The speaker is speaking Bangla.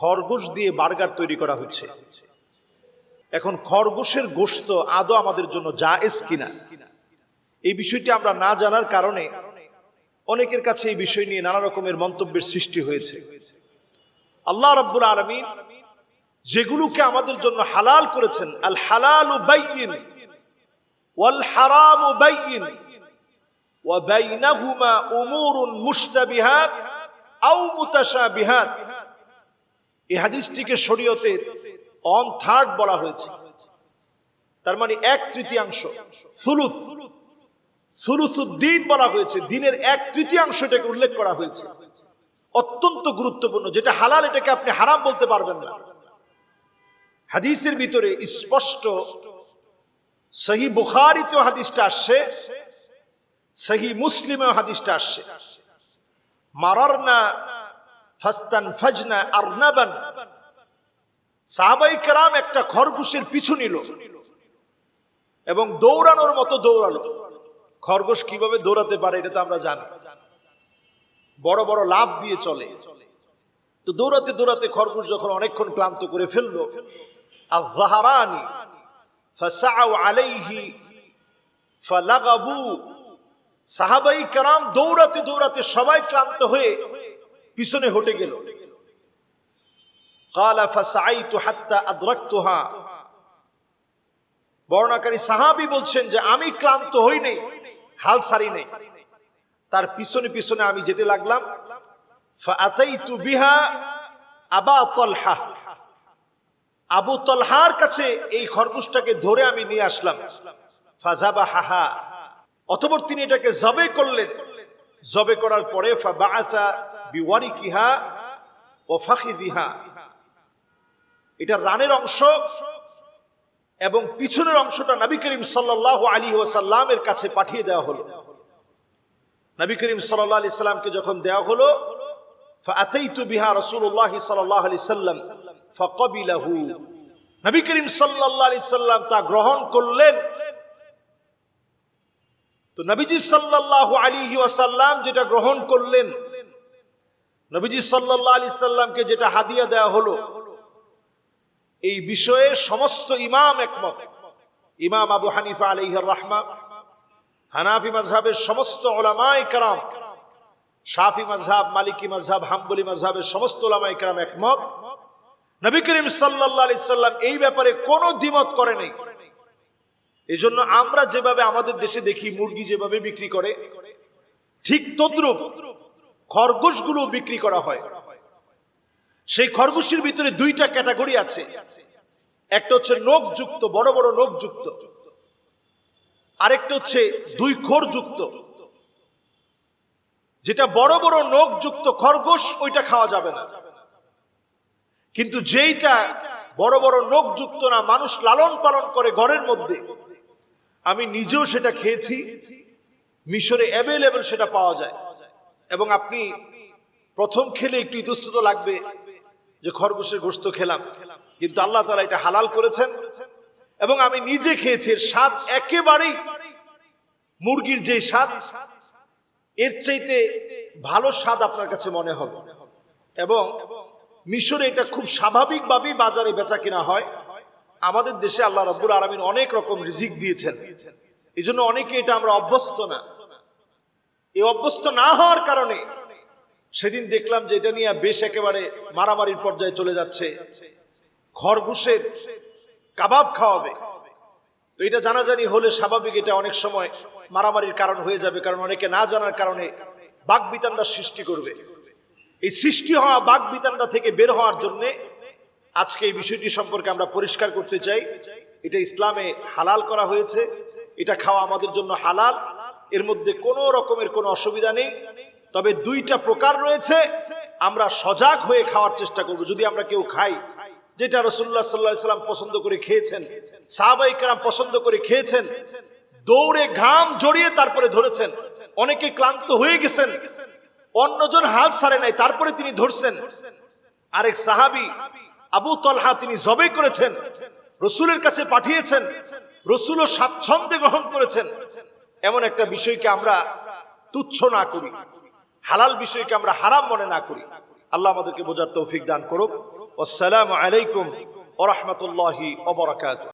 খরগোশ দিয়ে বার্গার তৈরি করা হচ্ছে। এখন খরগোশের গোশত আদৌ আমাদের জন্য জায়েজ কিনা? এই বিষয়টি আমরা না জানার কারণে অনেকের কাছে এই বিষয় নিয়ে নানা রকমের মন্তব্যের সৃষ্টি হয়েছে। আল্লাহ রাব্বুল আলামিন যেগুলোকে আমাদের জন্য হালাল করেছেন, আল হালাল বাইয়িন ওয়াল হারাম বাইয়িন ওয়া বাইনাহুমা উমুরুন মুশতাবিহাত আও মুতাশাবিহাত। এই হাদিসটিকে শরীয়তের অন থার্ড বলা হয়েছে। তার মানে এক তৃতীয়াংশ। সুলুস। সুলুসুদ্দিন বলা হয়েছে। দিনের এক তৃতীয়াংশ এটাকে উল্লেখ করা হয়েছে। অত্যন্ত গুরুত্বপূর্ণ। যেটা হালাল, এটাকে আপনি হারাম বলতে পারবেন না। হাদিসের ভিতরে স্পষ্ট সহি বুখারিতেও হাদিসটা আসছে, সহি মুসলিমেও হাদিসটা আসছে। মারারনা ফাস্তান ফাজনা সাহাবাই কেরাম একটা খরগোশের পিছু নিল এবং দৌড়ানোর মতো দৌড়ালো। খরগোশ কীভাবে দৌড়াতে পারে এটা তো আমরা জানি। বড় বড় লাভ দিয়ে চলে। তো দৌড়াতে দৌড়াতে খরগোশ যখন অনেকক্ষণ ক্লান্ত করে ফেলল আজাহারানি ফাসাউ আলাইহি ফালাগাবু। সাহাবাই কারাম দৌড়াতে দৌড়াতে সবাই ক্লান্ত হয়ে পিছনে হটে গেল। বর্ণাকারী সাহাবি বলছেন যে, আমি ক্লান্ত হই নাই, হাল সারি নেই। তার পিছনে পিছনে আমি যেতে লাগলাম। বিহা আবা তলহা। আবু তলহার কাছে এই খরগোশটাকে ধরে আমি নিয়ে আসলাম। ফাজাবা হাহা অতপর তিনি এটাকে জবে করলেন। জবে করার পরে ফাবাআসা বিওয়ারিকিহা ও ফাখিদিহা এটা রানের অংশ এবং পিছনের অংশটা নবী করিম সাল্লাল্লাহু আলী ওয়াসাল্লামের কাছে পাঠিয়ে দেওয়া হলো। নবী করিম সাল্লাল্লাহু আলাইহি সাল্লামকে যখন দেওয়া হলো, ফাআতাইতু বিহা রাসূলুল্লাহ সাল্লাল্লাহু আলাইহি সাল্লাম ফাকাবিলাহু। নবী করিম সাল্লাল্লাহু সাল্লাম তা গ্রহণ করলেন। তো নবীজি সাল্লাল্লাহু আলাইহি ওয়াসাল্লাম যেটা গ্রহণ করলেন নবীজি সাল্লাল্লাহু আলাইহি সাল্লামকে যেটা হাদিয়া দেওয়া হলো, এই বিষয়ে সমস্ত ইমাম একমত। ইমাম আবু হানিফা আলাইহির রাহমা, হানাফি মাযহাবের সমস্ত ওলামায়ে কেরাম, শাফি মাযহাব, মালিকি মাযহাব, হাম্বলি মাযহাবের সমস্ত ওলামায়ে কেরাম একমত। নবী করিম সাল্লাল্লাহু আলাইহি সাল্লাম এই ব্যাপারে কোনো দ্বিমত করে নাই। এজন্য আমরা যেভাবে আমাদের দেশে দেখি মুরগি যেভাবে বিক্রি করে, ঠিক তদ্রুপ খরগোশগুলো বিক্রি করা হয়। সেই খরগোশের ভিতরে দুইটা ক্যাটাগরি আছে। একটা হচ্ছে নখ যুক্ত বড় বড় নখ যুক্ত আরেকটা হচ্ছে দুই খোর যুক্ত যেটা বড় বড় নখ যুক্ত খরগোশ, ওইটা খাওয়া যাবে না। কিন্তু যেইটা বড় বড় নখ যুক্ত না, মানুষ লালন পালন করে ঘরের মধ্যে, আমি নিজেও সেটা খেয়েছি। মিশরে অ্যাভেলেবেল সেটা পাওয়া যায়। এবং আপনি প্রথম খেলে একটু ইতস্তত লাগবে যে খরগোশের গোস্ত খেলাম। কিন্তু আল্লাহ তালা এটা হালাল করেছেন এবং আমি নিজে খেয়েছি, এর স্বাদ একেবারেই মুরগির যে স্বাদ, এর চাইতে ভালো স্বাদ আপনার কাছে মনে হবে। এবং মিশরে এটা খুব স্বাভাবিকভাবেই বাজারে বেচা কিনা হয়। আমাদের দেশে আল্লাহ রব্বুল আলমিন অনেক রকম রিজিক দিয়েছেন। এই জন্য অনেকে এটা আমরা অভ্যস্ত না। এই অভ্যস্ত না হওয়ার কারণে সেদিন দেখলাম যে এটা নিয়ে বেশ একেবারে মারামারির পর্যায়ে চলে যাচ্ছে। খরগোশের কাবাব খাওয়াবে। তো এটা জানাজানি হলে স্বাভাবিক এটা অনেক সময় মারামারির কারণ হয়ে যাবে, কারণ অনেকে না জানার কারণে বাক বিতানটা সৃষ্টি করবে। এই সৃষ্টি হওয়া বাক বিতানটা থেকে বের হওয়ার জন্য আজকে এই বিষয়টি সম্পর্কে আমরা পরিষ্কার করতে চাই। এটা ইসলামে হালাল করা হয়েছে। এটা খাওয়া আমাদের জন্য হালাল। এর মধ্যে কোনো রকমের কোনো অসুবিধা নেই। তবে দুইটা প্রকার রয়েছে। আমরা সজাগ হয়ে খাওয়ার চেষ্টা করব। যদি আমরা কেউ খাই, যেটা রসুল্লাহ সাল্লাহ সাল্লাম পছন্দ করে খেয়েছেন, সাহাবাই কারাম পছন্দ করে খেয়েছেন, দৌড়ে ঘাম জড়িয়ে তারপরে ধরেছেন, অনেকে ক্লান্ত হয়ে গেছেন, অন্যজন হাত সারে নাই, তারপরে তিনি ধরছেন। আরেক সাহাবি, আবু তলহা, তিনি জবে করেছেন, রসুলের কাছে পাঠিয়েছেন, রসুলও স্বাচ্ছন্দ্যে গ্রহণ করেছেন। এমন একটা বিষয়কে আমরা তুচ্ছ না করি। হালাল বিষয়কে আমরা হারাম মনে না করি। আল্লাহ আমাদেরকে বোঝার তৌফিক দান করুক। আসসালামু আলাইকুম ওরহমতুল্লাহি ওবরাকাতুহ